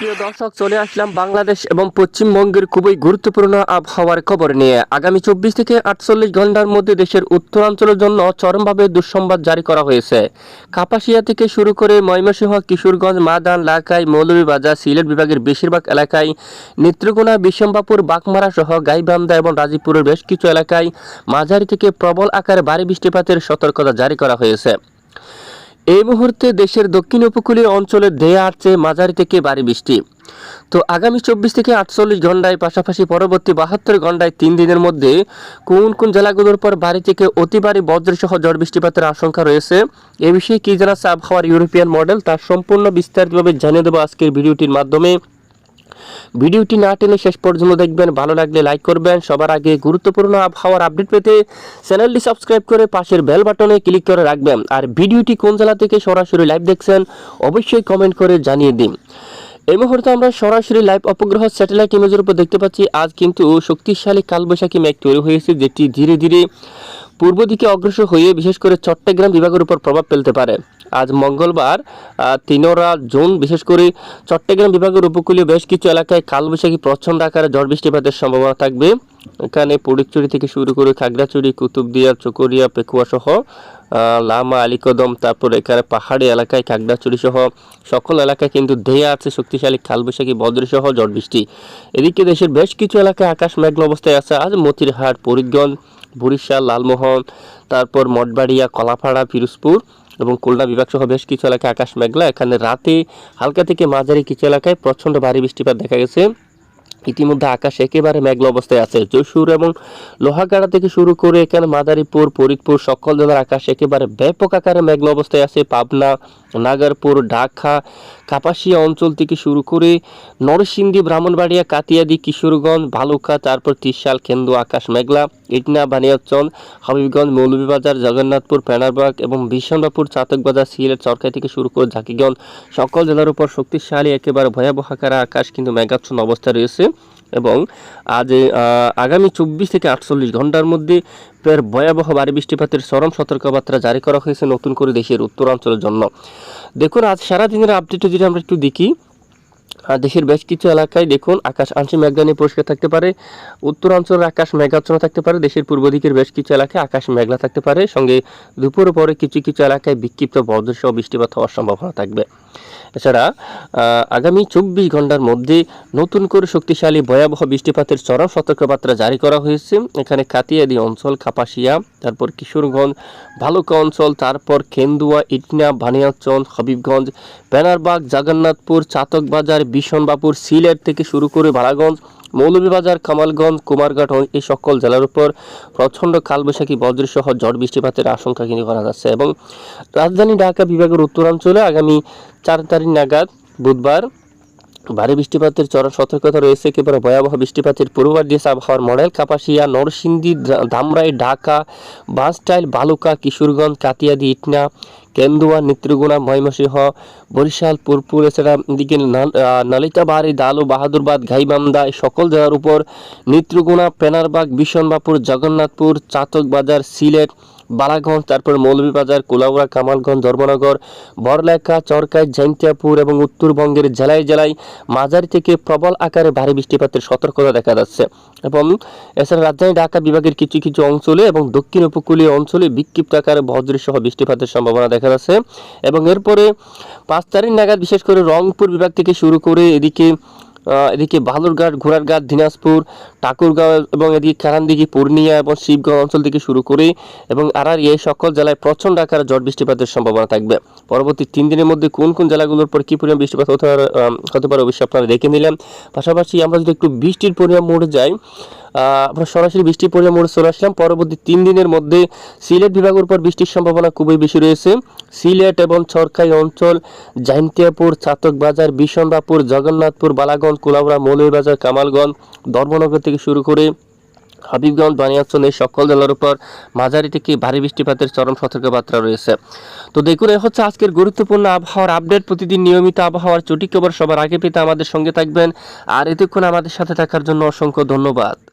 সুপ্রিয় দর্শক, চলে আসলাম বাংলাদেশ এবং পশ্চিমবঙ্গের খুবই গুরুত্বপূর্ণ আবহাওয়ার খবর নিয়ে। আগামী চব্বিশ থেকে আটচল্লিশ ঘণ্টার মধ্যে দেশের উত্তরাঞ্চলের জন্য চরমভাবে দুঃসংবাদ জারি করা হয়েছে। কাপাসিয়া থেকে শুরু করে ময়মনসিংহ, কিশোরগঞ্জ, মাদান লাকাই মৌলভীবাজার, সিলেট বিভাগের বেশিরভাগ এলাকায় নেত্রকোনা বিশম্বাপুর বাগমারা সহ গাইবান্ধা এবং রাজীবপুরের বেশ কিছু এলাকায় মাঝারি থেকে প্রবল আকারে ভারী বৃষ্টিপাতের সতর্কতা জারি করা হয়েছে। এই মুহূর্তে দেশের দক্ষিণ উপকূলীয় অঞ্চলে ধেয়ে আসছে মাঝারি থেকে ভারী বৃষ্টি। তো আগামী চব্বিশ থেকে আটচল্লিশ ঘন্টায় পাশাপাশি পরবর্তী বাহাত্তর ঘন্টায় তিন দিনের মধ্যে কোন কোন জেলাগুলোর পর বাড়ি থেকে অতি ভারী বজ্রসহ ঝড় বৃষ্টিপাতের আশঙ্কা রয়েছে, এ বিষয়ে কি জানাচ্ছে আবহাওয়ার ইউরোপিয়ান মডেল তার সম্পূর্ণ বিস্তারিতভাবে জানিয়ে দেবো আজকের ভিডিওটির মাধ্যমে। ভিডিওটি না টেনে শেষ পর্যন্ত দেখবেন। ভালো লাগলে লাইক করবেন। সবার আগে গুরুত্বপূর্ণ আবহাওয়ার আপডেট পেতে চ্যানেলটি সাবস্ক্রাইব করে পাশের বেল বাটনে ক্লিক করে রাখবেন। আর ভিডিওটি কোন জেলা থেকে সরাসরি লাইভ দেখছেন, অবশ্যই কমেন্ট করে জানিয়ে দিন। এই মুহূর্তে আমরা সরাসরি লাইভ অপগ্রহ স্যাটেলাইট ইমেজের উপর দেখতে পাচ্ছি। আজ কিন্তু শক্তিশালী কালবৈশাখী মেঘ তৈরি হয়েছে, যেটি ধীরে ধীরে পূর্ব দিকে অগ্রসর হয়ে বিশেষ করে চট্টগ্রাম বিভাগের উপর প্রভাব ফেলতে পারে। আজ মঙ্গলবার তিনোরা জুন, বিশেষ করে চট্টগ্রাম বিভাগের উপকূলীয় বেশ কিছু এলাকায় কালবৈশাখী প্রচণ্ড আকারে ঝড় বৃষ্টিপাতের সম্ভাবনা থাকবে। এখানে ফটিকচুরি থেকে শুরু করে খাগড়াচুরি কুতুবদিয়া, চকরিয়া পেকুয়া সহ লামা, আলিকদম, তারপর এখানে পাহাড়ি এলাকায় খাগড়াছড়ি সহ সকল এলাকায় কিন্তু ধেয়ে আছে শক্তিশালী কালবৈশাখী বজ্রসহ ঝড় বৃষ্টি। এদিকে দেশের বেশ কিছু এলাকায় আকাশ মেঘলা অবস্থায় আছে। আজ মতিরহাট, ফরিদগঞ্জ বরিশাল, লালমোহন, তারপর মঠবাড়িয়া, কলাপাড়া, পিরোজপুর এবং খুলনা বিভাগ সহ বেশ কিছু এলাকায় আকাশ মেঘলা। এখানে রাতে হালকা থেকে মাঝারি কিছু এলাকায় প্রচণ্ড ভারী বৃষ্টিপাত দেখা গেছে। ইতিমধ্যে আকাশ একেবারে মেঘলা অবস্থায় আছে। যশোর এবং লোহাগাড়া থেকে শুরু করে এখানে মাদারীপুর, ফরিদপুর সকল জেলার আকাশ একেবারে ব্যাপক আকারে মেঘলা অবস্থায় আছে। পাবনা নাগারপুর, ঢাকা, কাপাসিয়া অঞ্চল থেকে শুরু করে নরসিংদী, ব্রাহ্মণবাড়িয়া কাতিয়াদি কিশোরগঞ্জ, ভালুকা, তারপর ত্রিশাল কেন্দু আকাশ মেঘলা, ইটনা বানিয়াচন হাবিবগঞ্জ, মৌলভীবাজার, জগন্নাথপুর পেনারবাগ এবং বিশনবাপুর চাতকবাজার, সিলেট সরকারি থেকে শুরু করে ঝাঁকিগঞ্জ। সকল জেলার উপর শক্তিশালী, একেবারে ভয়াবহ আকারে আকাশ কিন্তু মেঘাচ্ছন্ন অবস্থা রয়েছে। এবং আজ আগামী চব্বিশ থেকে আটচল্লিশ ঘণ্টার মধ্যে ফের ভয়াবহ ভারী বৃষ্টিপাতের চরম সতর্কবার্তা জারি করা হয়েছে নতুন করে দেশের উত্তরাঞ্চলের জন্য। দেখুন, আজ সারাদিনের আপডেটে যদি আমরা একটু দেখি দেশের বেশ কিছু এলাকায় দেখুন, আকাশ আংশিক মেঘদানি পরিষ্কার থাকতে পারে, উত্তরাঞ্চলের আকাশ মেঘাচ্ছন্ন থাকতে পারে, দেশের পূর্ব দিকের বেশ কিছু এলাকায় আকাশ মেঘলা থাকতে পারে, সঙ্গে দুপুর পরে কিছু কিছু এলাকায় বিক্ষিপ্ত বজ্রসহ বৃষ্টিপাত হওয়ার সম্ভাবনা থাকবে। এছাড়া আগামী চব্বিশ ঘণ্টার মধ্যে নতুন করে শক্তিশালী ভয়াবহ বৃষ্টিপাতের চরম সতর্কবার্তা জারি করা হয়েছে। এখানে কাতিয়াদি অঞ্চল, কাপাসিয়া তারপর কিশোরগঞ্জ, ভালুকা অঞ্চল, তারপর কেন্দুয়া ইটনা, বানিয়াচল, হবিবগঞ্জ, বেনারবাগ, জগন্নাথপুর, চাতকবাজার বিশনবাপুর সিলেট থেকে শুরু করে ভাড়াগঞ্জ মৌলভীবাজার, কামালগঞ্জ, কুমারঘাট এই সকল জেলার উপর প্রচণ্ড কালবৈশাখী, বজ্রসহ ঝড় বৃষ্টিপাতের আশঙ্কা কিন্তু করা যাচ্ছে এবং রাজধানী ঢাকা বিভাগের উত্তরাঞ্চলে আগামী চার তারিখ নাগাদ বুধবার ভারী বৃষ্টিপাতের চরম সতর্কতা রয়েছে। একেবারে ভয়াবহ বৃষ্টিপাতের পূর্বাভাস দিয়েছে আবহাওয়ার মডেল। কাপাসিয়া, নরসিংদী ধামরাই, ঢাকা বাসটাইল বালুকা, কিশোরগঞ্জ কাতিয়াদি ইটনা, কেন্দুয়া নেত্রগুনা ময়মনসিংহ, বরিশাল পুরপুর এছাড়া এদিকে নালিতাবাড়ি, দালু, বাহাদুরবাদ এই সকল জেলার উপর নেত্রগুনা পেনারবাগ বিশনবাপুর জগন্নাথপুর চাতক বাজার সিলেট বালাগঞ্জ, তারপর মৌলভীবাজার, কোলাউড়া, কামালগঞ্জ, ধর্মনগর, বড়লেখা, চরকাই, জৈন্তিয়াপুর এবং উত্তরবঙ্গের জেলায় জেলায় মাঝারি থেকে প্রবল আকারে ভারী বৃষ্টিপাতের সতর্কতা দেখা যাচ্ছে। এবং এছাড়া রাজধানী ঢাকা বিভাগের কিছু কিছু অঞ্চলে এবং দক্ষিণ উপকূলীয় অঞ্চলে বিক্ষিপ্ত আকারে বজ্রসহ বৃষ্টিপাতের সম্ভাবনা দেখা যাচ্ছে। এবং এরপরে পাঁচ তারিখ নাগাদ বিশেষ করে রংপুর বিভাগ থেকে শুরু করে এদিকে এদিকে বালুরঘাট, ঘোড়ারঘাট, দিনাজপুর ঠাকুরগাঁও এবং এদিকে কারানদিঘি পূর্ণিয়া এবং শিবগঞ্জ অঞ্চল থেকে শুরু করে এবং আরারি এই সকল জেলায় প্রচণ্ড আকারে ঝড় বৃষ্টিপাতের সম্ভাবনা থাকবে। পরবর্তী তিন দিনের মধ্যে কোন কোন জেলাগুলোর পর কী পরিমাণ বৃষ্টিপাত হতে পারে হতে পারে অবশ্যই আপনারা দেখে নিলাম পাশাপাশি আমরা যদি একটু বৃষ্টির পরিমাণ মোড়ে যাই আমরা সরাসরি বৃষ্টির পরিমাণ মোড়ে চলে আসলাম। পরবর্তী তিন দিনের মধ্যে সিলেট বিভাগের উপর বৃষ্টির সম্ভাবনা খুবই বেশি রয়েছে। সিলেট এবং ছরকাই অঞ্চল, জাইন্তিয়াপুর চাতকবাজার বিশনবাপুর জগন্নাথপুর, বালাগঞ্জ কুলাউড়া মৌলভীবাজার, কামালগঞ্জ, ধর্মনগর থেকে শুরু করে হাবিবগঞ্জ বানিয়াচলের সকল জেলার উপর মাঝারি থেকে ভারী বৃষ্টিপাতের চরম সতর্কবার্তা রয়েছে। তো দেখুন হচ্ছে আজকের গুরুত্বপূর্ণ আবহাওয়ার আপডেট। প্রতিদিন নিয়মিত আবহাওয়ার চটি খবর সবার আগে পেতে আমাদের সঙ্গে থাকবেন। আর এতক্ষণ আমাদের সাথে থাকার জন্য অসংখ্য ধন্যবাদ।